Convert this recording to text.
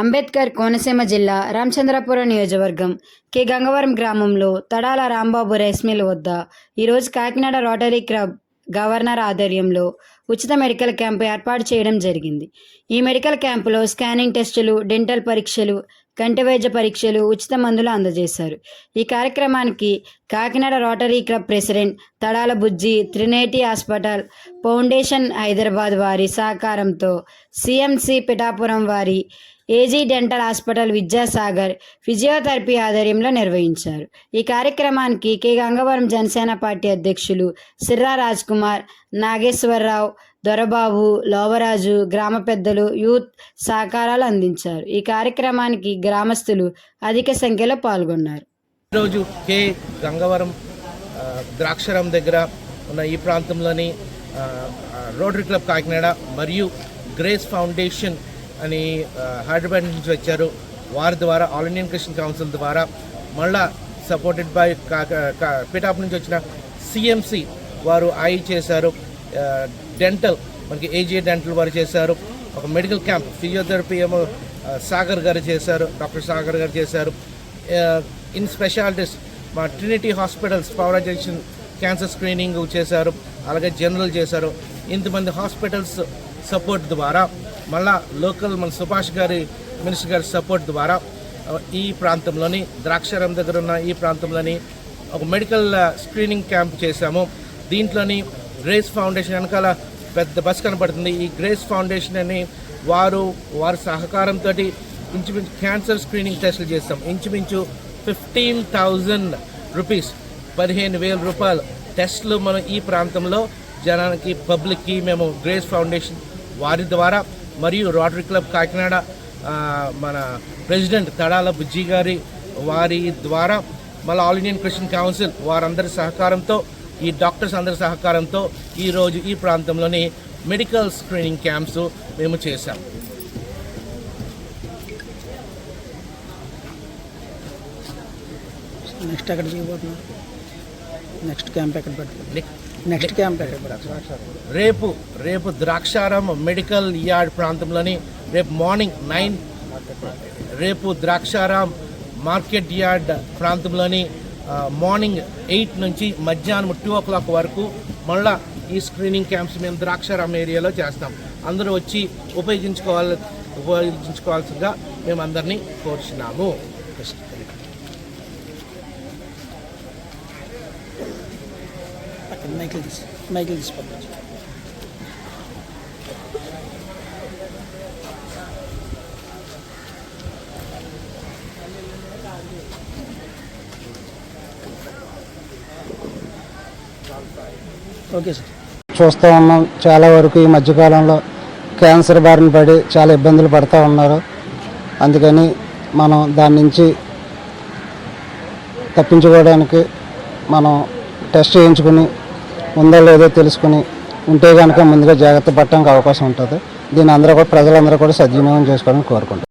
అంబేద్కర్ కోనసీమ జిల్లా రామచంద్రపురం నియోజకవర్గం కె. గంగవరం గ్రామంలో తడాల రాంబాబు రైస్ మిల్ వద్ద ఈరోజు కాకినాడ రోటరీ క్లబ్ గవర్నర్ ఆధ్వర్యంలో ఉచిత మెడికల్ క్యాంపు ఏర్పాటు చేయడం జరిగింది. ఈ మెడికల్ క్యాంపులో స్కానింగ్ టెస్టులు డెంటల్ పరీక్షలు కంటి వైద్య పరీక్షలు ఉచిత మందులు అందజేశారు. ఈ కార్యక్రమానికి Kakinada rotary club president Tadala Bujji Trinity hospital foundation Hyderabad వారి సహకారంతో సిఎంసి పిఠాపురం వారి AG dental hospital Vidyasagar physiotherapy ఆధ్వర్యంలో నిర్వహించారు. ఈ కార్యక్రమానికి కె. గంగవరం జనసేన పార్టీ అధ్యక్షులు సిర్రా రాజ్ కుమార్ నాగేశ్వరరావు దొరబాబు లోవరాజు గ్రామ పెద్దలు యూత్ సహకారాలు అందించారు. ఈ కార్యక్రమానికి గ్రామస్తులు అధిక సంఖ్యలో పాల్గొన్నారు. ఈరోజు కే గంగవరం ద్రాక్షరం దగ్గర ఉన్న ఈ ప్రాంతంలోని రోటరీ క్లబ్ కాకినాడ మరియు గ్రేస్ ఫౌండేషన్ అని హైదరాబాద్ నుంచి వచ్చారు. వారి ద్వారా ఆల్ ఇండియన్ క్రిస్టియన్ కౌన్సిల్ ద్వారా మళ్ళా సపోర్టెడ్ బై పిటాప్ నుంచి వచ్చిన సిఎంసి వారు ఐ చేశారు. డెంటల్ మనకి ఏజీ డెంటల్ వారు చేశారు. ఒక మెడికల్ క్యాంప్ ఫిజియోథెరపీ ఏమో సాగర్ గారు చేశారు డాక్టర్ సాగర్ గారు చేశారు. Uh, ఇన్ స్పెషాలిటీస్ మా ట్రినిటీ హాస్పిటల్స్ పవరైజేషన్ క్యాన్సర్ స్క్రీనింగ్ చేశారు అలాగే జనరల్ చేశారు. ఇంతమంది హాస్పిటల్స్ సపోర్ట్ ద్వారా మళ్ళా లోకల్ మన సుభాష్ గారి మినిస్టర్ గారి సపోర్ట్ ద్వారా ఈ ప్రాంతంలోని ద్రాక్షారం దగ్గర ఉన్న ఈ ప్రాంతంలోని ఒక మెడికల్ స్క్రీనింగ్ క్యాంప్ చేశాము. దీంట్లోని గ్రేస్ ఫౌండేషన్ వెనకాల పెద్ద బస్ కనపడుతుంది ఈ గ్రేస్ ఫౌండేషన్ అని వారు వారి సహకారంతో ఇంచుమించు క్యాన్సర్ స్క్రీనింగ్ టెస్టులు చేస్తాం. ఇంచుమించు ఫిఫ్టీన్ థౌజండ్ రూపీస్ పదిహేను వేల రూపాయలు. టెస్ట్లు మనం ఈ ప్రాంతంలో జనానికి పబ్లిక్కి మేము గ్రేస్ ఫౌండేషన్ వారి ద్వారా మరియు రోటరీ క్లబ్ కాకినాడ మన ప్రెసిడెంట్ తడాల బుజ్జి గారి వారి ద్వారా మళ్ళీ ఆల్ ఇండియన్ క్రిస్టియన్ కౌన్సిల్ వారందరి సహకారంతో ఈ డాక్టర్స్ అందరి సహకారంతో ఈరోజు ఈ ప్రాంతంలోని మెడికల్ స్క్రీనింగ్ క్యాంప్స్ మేము చేశాం. నెక్స్ట్ ఎక్కడ చేయబోతున్నారు నెక్స్ట్ క్యాంప్ ఎక్కడ పెడతారు నెక్- నెక్స్ట్ క్యాంప్ ఎక్కడ రేపు రేపు ద్రాక్షారం మెడికల్ యార్డ్ ప్రాంతంలోని రేపు మార్నింగ్ నైన్ రేపు ద్రాక్షారాం మార్కెట్ యార్డ్ ప్రాంతంలోని మార్నింగ్ ఎయిట్ నుంచి మధ్యాహ్నం టూ ఓ క్లాక్ వరకు మళ్ళా ఈ స్క్రీనింగ్ క్యాంప్స్ మేము ద్రాక్షారాం ఏరియాలో చేస్తాం. అందరూ వచ్చి ఉపయోగించుకోవాలి ఉపయోగించుకోవాల్సిందిగా మేము అందరినీ కోరుచున్నాము. పక్కన మైకిల్ తీసి మైకిల్ తీసి పంపించు ఓకే సార్ చూస్తూ ఉన్నాం. చాలా వరకు ఈ మధ్యకాలంలో క్యాన్సర్ బారిన పడి చాలా ఇబ్బందులు పడుతూ ఉన్నారు. అందుకని మనం దాని నుంచి తప్పించుకోవడానికి మనం టెస్ట్ చేయించుకుని ఉందో లేదో తెలుసుకుని ఉంటే కనుక ముందుగా జాగ్రత్త పడటానికి అవకాశం ఉంటుంది. దీని అందరూ కూడా ప్రజలందరూ కూడా సద్వినియోగం చేసుకోవాలని కోరుకుంటాం